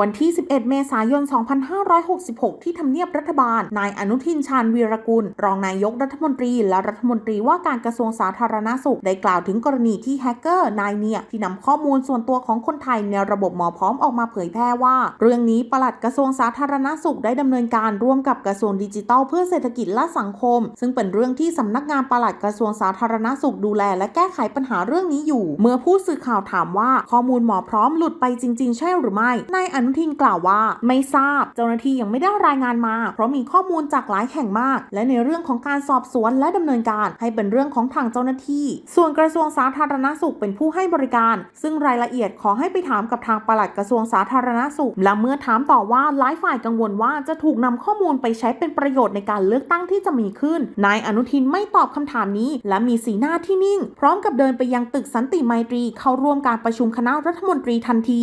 วันที่ 11 เมษายน 2566 ที่ทำเนียบรัฐบาล นายอนุทินชาญวีรกุล รองนายกรัฐมนตรีและรัฐมนตรีว่าการกระทรวงสาธารณสุข ได้กล่าวถึงกรณีที่แฮกเกอร์นายเนี่ย ที่นำข้อมูลส่วนตัวของคนไทยในระบบหมอพร้อมออกมาเผยแพร่ว่า เรื่องนี้ปลัดกระทรวงสาธารณสุขได้ดำเนินการร่วมกับกระทรวงดิจิทัลเพื่อเศรษฐกิจและสังคม ซึ่งเป็นเรื่องที่สำนักงานปลัดกระทรวงสาธารณสุขดูแล และแก้ไขปัญหาเรื่องนี้อยู่ เมื่อผู้สื่อข่าวถามว่าข้อมูลหมอพร้อมหลุดไปจริง ๆ ใช่หรือไม่นายอนุทินกล่าวว่า ไม่ทราบเจ้าหน้าที่ยังไม่ได้รายงานมา เพราะมีข้อมูลจากหลายแห่งมาก และในเรื่องของการสอบสวนและดำเนินการให้เป็นเรื่องของทางเจ้าหน้าที่ ส่วนกระทรวงสาธารณสุขเป็นผู้ให้บริการ ซึ่งรายละเอียดขอให้ไปถามกับทางปลัดกระทรวงสาธารณสุข และเมื่อถามต่อว่าหลายฝ่ายกังวลว่าจะถูกนำข้อมูลไปใช้เป็นประโยชน์ในการเลือกตั้งที่จะมีขึ้นนายอนุทินไม่ตอบคำถามนี้ และมีสีหน้าที่นิ่ง พร้อมกับเดินไปยังตึกสันติไมตรีเข้าร่วมการประชุมคณะรัฐมนตรีทันที